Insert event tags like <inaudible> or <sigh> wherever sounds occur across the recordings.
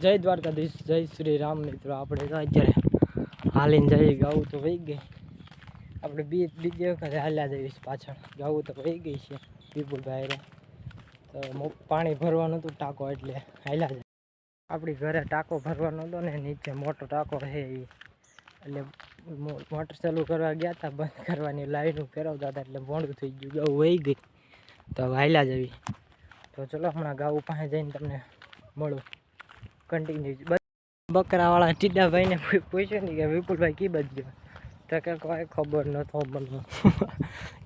જય દ્વારકાધીશ, જય શ્રી રામ મિત્રો. આપણે તો અત્યારે હાલીને જઈએ, ગાવું તો વહી ગઈ. આપણે બી બીજી વખત હાલ્યા જઈએ પાછળ. ગાવું તો વહી ગઈ છે, વિપુલભાઈ તો પાણી ભરવાનું હતું ટાંકો એટલે હાલ્યા જાય આપણી ઘરે ટાંકો ભરવાનો હતો ને, નીચે મોટો ટાંકો છે એ એટલે મોટર ચાલુ કરવા ગયા હતા બંધ કરવાની લાઈન ફેરવતા હતા એટલે મોડું થઈ ગયું, ગાવું વહી ગઈ. તો હાલ્યા જવી તો ચલો હમણાં ગાવું પાસે જઈને તમને મળું. કન્ટિન્યુ બકરાવાળા ચિડાભાઈને પૂછ્યું ને કે વિપુલભાઈ કી બધું તો કે કોઈ ખબર નતો મને.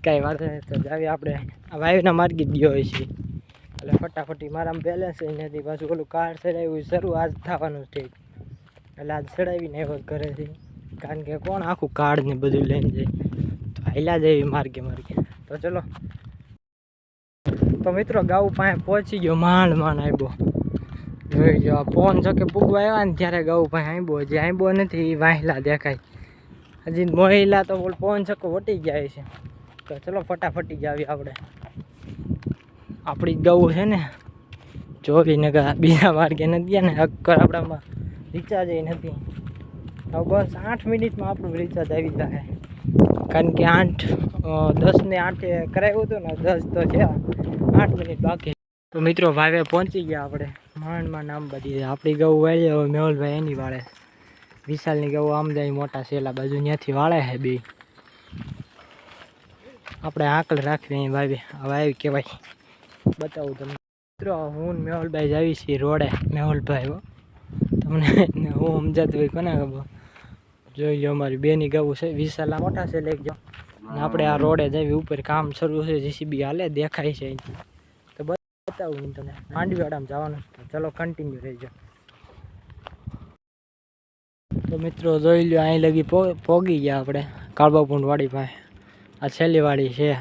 કાંઈ વાત નહીં, તો જાવી આપણે આ વાયુના માર્ગી જ ગયો હોય છે એટલે ફટાફટી મારામાં બેલેન્સ નથી પાછું ઓલું કાર ચડાવ્યું, શરૂ આજ થવાનું છે. એટલે આજ ચડાવીને આવ્યો ઘરેથી. કારણ કે કોણ આખું કાર્ડ ને બધું લઈને જાય? તો હાલ્યા એવી માર્ગે માર્ગે. તો ચલો. તો મિત્રો ગાઉ પાસે પહોંચી ગયો માંડ માંડ આવ્યો જોઈ જો આ ફોન છકે પૂગવા આવ્યા ને ત્યારે ગૌ ભાઈ આંબો હજી આંબો નથી વાહેલા દેખાય. હજી મહિલા તો બોલ ફોન છકો વટી જાય છે. તો ચલો ફટાફટી જાવી આપણે. આપણી જ ગૌ છે ને ચોવી નગા બીજા માર્ગે નથી ગયા ને, અક્કર આપણામાં રિચાર્જ નથી. હવે બસ આઠ મિનિટમાં આપણું રિચાર્જ આવી જાય. કારણ કે આઠ દસ ને આઠે કરાવ્યું હતું ને, દસ તો છે આઠ મિનિટ બાકી. તો મિત્રો ભાવે પહોંચી ગયા આપણે. માંડમાં નામ બધી છે. આપણી ગૌ વાળી હવે મેહુલભાઈ એની વાળે. વિશાલની ગૌ આમ જાય મોટા સેલા બાજુ ત્યાંથી વાળે છે બે. આપણે આકલ રાખવી અહીં ભાવી હવે આવી કહેવાય. બતાવું તમને. મિત્રો, હું ને મેહુલભાઈ જાવી છીએ રોડે. મેહુલભાઈ હો. તમને ને હું સમજાતું હોય કોને ખબર? જોઈ લો અમારી બેની ગૌ છે. વિશાલા મોટા છે લઈ જાઓ ને આપણે આ રોડે જવી ઉપર કામ શરૂ છે. જીસીબી હાલે, દેખાય છે અહીંથી. તો બતાવું હું તમને માંડવીવાડામાં જવાનું છે તો ચલો કન્ટિન્યુ રહેજો. તો મિત્રો જોઈ લો અહીં લગી પો- પોગી ગયા આપણે કાળબાપુની વાડી પાસે. આ છેલ્લી વાડી છે.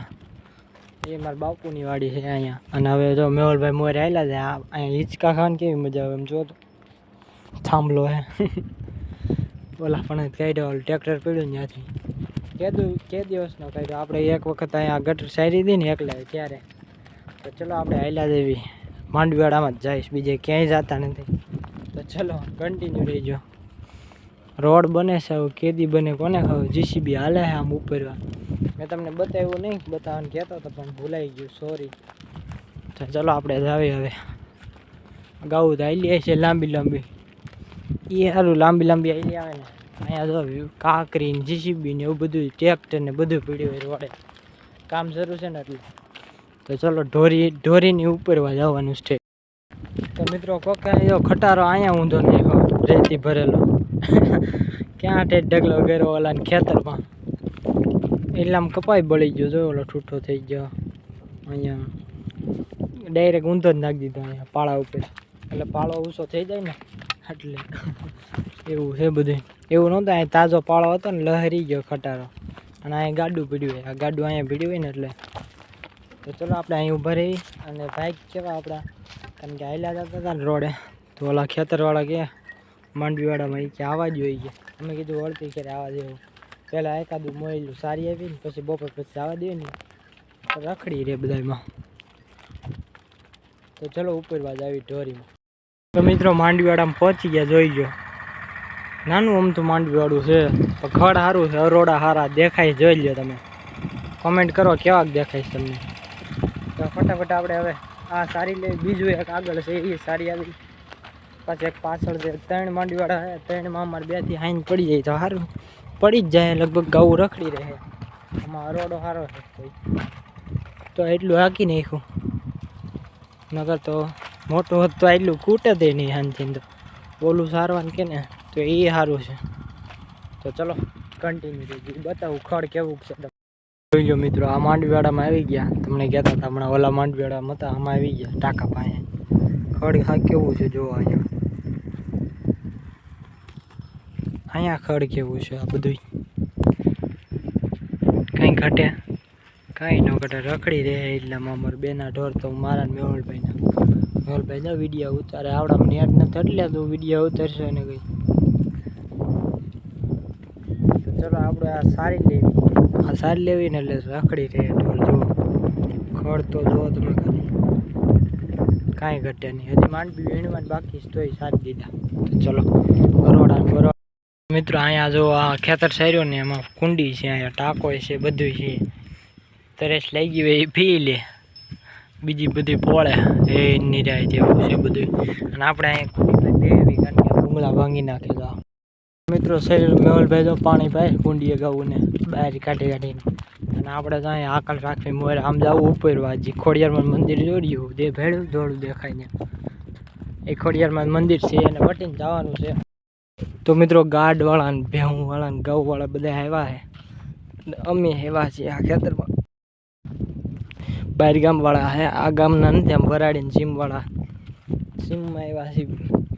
એ મારા બાપુની વાડી છે અહીંયા. અને હવે જો મેહુલભાઈ મોરે આવેલા છે, આ અહીંયા હિંચકા ખાવાની કેવી મજા આવે એમ જો તો. થાંભલો હે. ઓલા પણ કાઢ્યો, ઓલું ટ્રેક્ટર પડ્યું ને ત્યાંથી. કે દુ, કે દિવસનો કાઢ્યો? આપણે એક વખત અહીંયા ગટર સારી હતી ને એકલા ત્યારે તો ચલો આપણે આયલા દેવી માંડવીવાડામાં જ જઈશ. બીજે ક્યાંય જતા નથી. તો ચલો કન્ટિન્યુ રહીજો. રોડ બને છે કેદી બને, કોને ખબર? જીસીબી હાલે છે આમ ઉપરવા મેં તમને બતાવ્યું નહીં, બતાવવાનું કહેતો હતો, પણ ભૂલાઈ ગયું સોરી તો ચલો આપણે જાવી હવે. ગાવું તો આવી છે લાંબી લાંબી. એ સારું લાંબી લાંબી આયલી આવે ને. અહીંયા જો કાકરી ને જીસીબી ને એવું બધું ટ્રેક્ટર ને બધું પીડ્યું હોય રોડે. કામ શરૂ છે ને એટલે. તો ચલો ઢોરી, ઢોરીની ઉપરવા જવાનું છે. તો મિત્રો કોકા ખટારો અહીંયા ઊંધો નાખ્યો રેતી ભરેલો. ક્યાં ઠે ઢગલો ઘેરો ઓલાને ખેતરમાં. એટલામાં કપાઈ બળી ગયો, જો ઓલો ઠૂઠો થઈ ગયો. અહીંયા ડાયરેક્ટ ઊંધો જ નાખી દીધો અહીંયા પાળા ઉપર. એટલે પાળો ઊંચો થઈ જાય ને, એટલે એવું છે બધું એવું નહોતું અહીંયા તાજો પાળો હતો ને, લહેરી ગયો ખટારો. અને અહીંયા ગાડું પીડ્યું હોય, આ ગાડું અહીંયા પીડ્યું હોય ને એટલે તો ચલો આપણે અહીં ઊભા રહી અને બાઇક કેવા આપણા? કારણ કે હાલ્યા જતા હતા ને રોડે. તો ઓલા ખેતરવાળા કે, માંડવીવાળામાં એ કે આવા જ હોય કે. અમે કીધું વળતી કરે આવા દેવું. પહેલાં એકાદું મોયેલું સારી આવી ને પછી બપોર પછી આવા દે ને તો રખડી રહે બધામાં તો ચલો ઉપર બાજુ આવી ઢોરીમાં. તો મિત્રો માંડવીવાડામાં પહોંચી ગયા, જોઈ ગયો નાનું અમથું માંડવીવાળું છે. પણ ખડ સારું છે, અરોડા સારા દેખાય જોઈ લ્યો તમે. કોમેન્ટ કરો, કેવાક દેખાય છે તમને? તો ફટાફટ આપણે હવે આ સારી લે, બીજું એક આગળ છે, એ સારી આવી. પાછી એક પાછળ છે, ત્રણ માંડીવાળા છે, ત્રણમાં અમારે બેથી હાઈન પડી જાય તો સારું પડી જ જાય, લગભગ ગાઉ રખડી રહે. આમાં અરોડો સારો છે કોઈ. તો એટલું હાકી નાખ્યું. નગર તો મોટું હોત તો એટલું કૂટે દે નહીં હાનથી તો. બોલું સારવાનું કે ને, તો એ સારું છે. તો ચલો કન્ટિન્યુ બતાવું ખડ કેવું છે. જોઈ મિત્રો, આ માંડવીવાડામાં આવી ગયા. તમને કહેતા હતા, હમણાં ઓલા માંડવીવાડામાં હતા, આમાં આવી ગયા ટાંકા પાસે. ખડ ખા કેવું છે જોવા અહીંયા. અહીંયા ખડ કેવું છે આ બધું કંઈ ઘટે? કાંઈ ન ઘટે, રખડી રહે એટલે અમારા બેના ઢોર તો, મારા મેહુલભાઈના. મેહુલભાઈ જો વીડિયો ઉતારે આવડા નેટ નથી એટલે તો વીડિયો ઉતારશે ને કંઈ. તો ચલો આપણે આ સારી લેવી. આ સાર લેવી ને એટલે રખડી રહે જો. ખડ તો જો તમે ખાલી. કાંઈ ઘટે નહીં. હજી માંડવી વીણવાનું બાકી તોય સાર દીધા. તો ચલો બરોડા ને બરોડા મિત્રો, અહીંયા જો આ ખેતર સાર્યો ને, એમાં કુંડી છે, અહીંયા ટાંકો છે બધું છે. તરેસ લઈ ગઈ એ પી લે. બીજી બધી પોળે. એ નિરાય જેવું છે બધું અને આપણે અહીંયા કુંડી દેવી કારણ કે ભૂંગળા ભાંગી નાખેલા મિત્રો, શરીર મેવલભાઈ તો પાણી પાય કુંડીએ ગાવું ને બહાર કાઢી કાઢીને. અને આપણે તો અહીંયા આકલ રાખવી મોર આમ જવું ઉપરવા હજી ખોડિયારમાં મંદિર જોડ્યું તે ભેળું ધોળું દેખાય ને. એ ખોડિયારમાં મંદિર છે, એને વટીને જવાનું છે. તો મિત્રો ગાર્ડવાળા ને ભેહુંવાળા ને ગૌવાળા બધા આવ્યા છે. અમે એવા છીએ આ ખેતરમાં. બહાર ગામવાળા છે, આ ગામના નથી, આમ વરાડીને જીમવાળા. સીમમાં એવા છે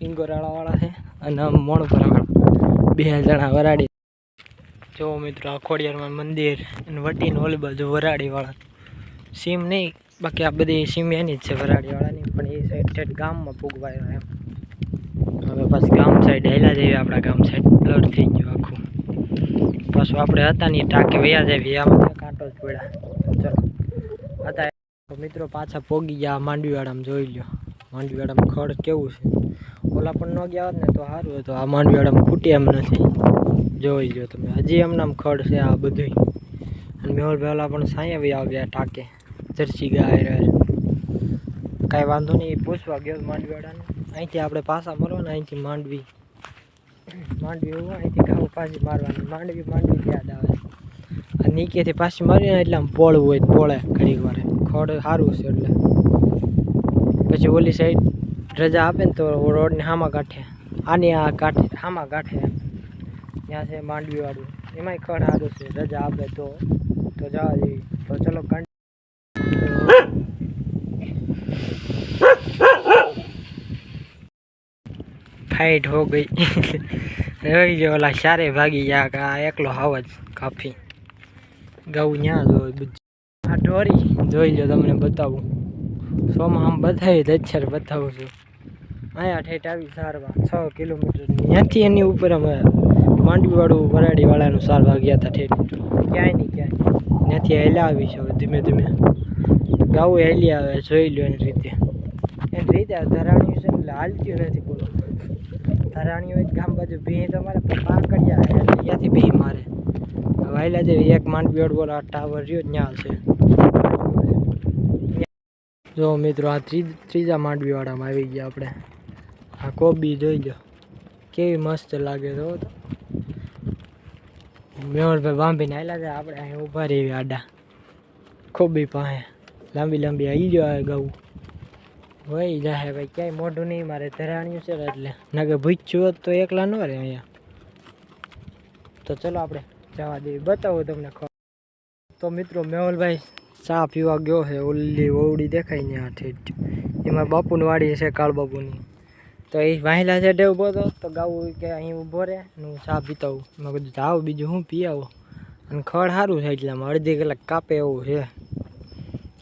ઇંગોરાળાવાળા છે, અને આમ મોણપરાવાળા બે જણા વરાડી જો મિત્રો આ ખોડિયારમાં મંદિર અને વટીને ઓલી બાજુ વરાડીવાળા. સીમ નહીં, બાકી આ બધી સીમ એની જ છે વરાડીવાળાની, પણ એ સાઈડ ઠેઠ ગામમાં પૂગવાયો એમ. હવે પાછું ગામ સાઈડ હેલા જઈએ, આપણા ગામ સાઈડ બ્લર થઈ ગયું આખું. પાછું આપણે હતા ને, ટાંકી વયા જઈએ આમાં કાંટો જ પડ્યા. ચલો. હતા મિત્રો પાછા પોગી ગયા માંડવીવાળામાં જોઈ લ્યો. માંડવીવાળામાં ખડ કેવું છે. ઓલા પણ ન ગયા હોત ને તો સારું હતું આ માંડવીવાળામાં ખૂટી એમ નથી. જોઈ જો તમે. હજી એમનામ ખડ છે આ બધું અને મેહોલભાઈ ઓલા પણ સાયા આવ્યા ટાંકે. જર્સી ગાય રહે કાંઈ વાંધો નહીં પૂછવા ગયો માંડવીવાળાને. અહીંથી આપણે પાછા મરવાના અહીંથી માંડવી. માંડવી એવું અહીંથી ઘાવ પાછી મારવાની. માંડવી માંડવી યાદ આવે. આ નીચેથી પાછી મારીને એટલે આમ પોળવું હોય પોળે ઘડીક વારે. ખડ સારું છે એટલે. પછી ઓલી સાઈડ રજા આપે ને તો રોડને હામાં કાંઠે. આની આ કાંઠે, હામા કાંઠે. ત્યાં છે માંડવીવાળું. એમાંય ખડ સારું છે, રજા આપે તો તો જવા જેવી તો ચલો કંટ ફાઇટ હો ગઈ. રહી ગયો ઓલા સારે ભાગી ગયા આ એકલો હાવ જ કાફી. ગૌ ન્યા જોઈ બધું આ ઢોરી જોઈ લો તમને બતાવું. સોમાં આમ બતાવી જ અત્યારે બતાવું છું. અહીંયા ઠેઠ આવી સારવા છ કિલોમીટર. ત્યાંથી એની ઉપર અમે માંડવીવાળું વરાડીવાળાનું સારવા ગયા હતા ઠેઠ. ક્યાંય નહીં ક્યાંય. ત્યાંથી હેલા આવી છે હવે ધીમે ધીમે. ગાવું હેલી આવે, જોઈ લો એની રીતે. એની રીતે ધરાણ્યું છે એટલે હાલતું નથી બોલો. ધરાણીઓ ગામ બાજુ ભી તમારે પાકડિયા ત્યાંથી ભી મારે. વાયલા જે એક માંડવીવાળું બોલો આ ટાવર રહ્યો ત્યાં છે. જો મિત્રો, આ ત્રી- ત્રીજા માંડવીવાળામાં આવી ગયા આપણે. આ કોબી જોઈ લો. કેવી મસ્ત લાગે તો. મેવલભાઈ બાંધીને આવેલા છે, આપણે અહીં ઊભા રહી આડા. કોબી પાસે. લાંબી લાંબી આવી ગયો ગઉ વહી જાય ભાઈ, ક્યાંય મોઢું નહીં, મારે ધરાણ્યું છે ને એટલે. નકે ભૂચ્યું હોત તો એકલા ન રહે અહીંયા. તો ચલો આપણે જવા દઈએ. બતાવો તમને ખબર. તો મિત્રો, મેહુલભાઈ ચા પીવા ગયો છે, ઓલી ઓવડી દેખાય ને ઠેઠ. એમાં બાપુની વાડી છે કાળ બાપુની તો એ વાહેલા છે ડે ઊભો હતો તો ગાવું કે અહીં ઊભો રહે ને હું ચા પીતા હોઉં મેં કીધું, જાઓ બીજું હું પી આવો? અને ખડ સારું છે એટલામાં, અડધી કલાક કાપે એવું છે.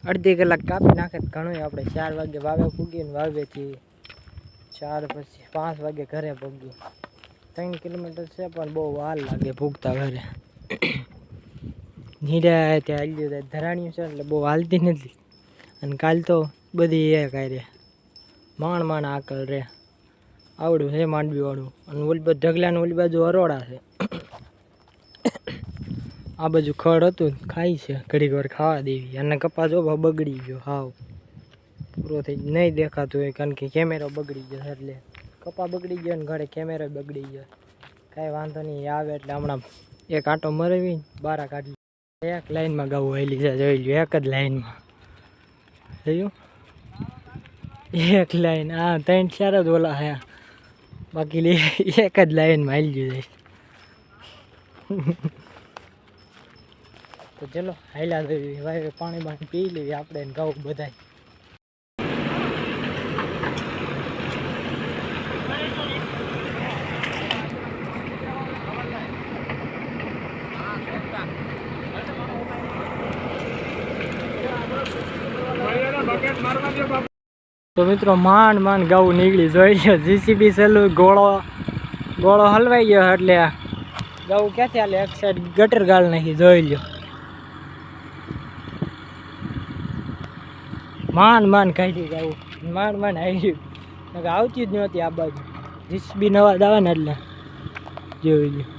અડધી કલાક કાપી નાખે ઘણું આપણે ચાર વાગે વાવે પૂગીને વાવેથી ચાર પછી પાંચ વાગે ઘરે પૂગી ત્રણ કિલોમીટર છે, પણ બહુ વાર લાગે ભૂગતા ઘરે. નીરા ત્યાં હાલ્યું ધરાણ્યું છે એટલે બહુ હાલતી નથી. અને કાલ તો બધી એ કાંઈ માણ માણ આકલ રે. આવડું હે માંડવીવાળું. અને ઓલી બાજુ ઢગલાને ઓલી બાજુ અરોડા છે. <coughs> આ બાજુ ખડ હતું ખાઈ છે. ઘડીક વાર ખાવા દેવી. અને કપાસ જો બગડી ગયો. હાવ. પૂરો થઈ નહીં દેખાતું હોય કારણ કે કેમેરો બગડી ગયો એટલે. કપા બગડી ગયો ને ઘરે કેમેરો બગડી ગયો. કાંઈ વાંધો નહીં. આવે એટલે હમણાં એક આંટો મરવી બારા કાઢી એક લાઈનમાં ગાવું હેલી છે જોઈ લ્યો, એક જ લાઈનમાં જોયું? એક લાઈન હા, ત્રણ ચાર જ ઓલા હા. બાકી એક જ લાઈનમાં હાલી ગયું જાય તો ચલો, હાલ્યા પાણી બાણી પી લેવી આપણે ગાવું બધાય. તો મિત્રો માંડ માંડ ગાવું નીકળી જોઈ લો જીસીબી સેલું ગોળો ગોળો હલવાઈ ગયો એટલે ગાવું ક્યાંથી હાલે? એક સાઈડ ગટર ગાળ નાખી જોઈ લ્યો. માંડ માંડ કાઢી ગાવું. માંડ માંડ આવી ગયું. આવતી જ નહોતી આ બાજુ. જીસીબી નવા દાવાને એટલે. જોઈ લ્યો.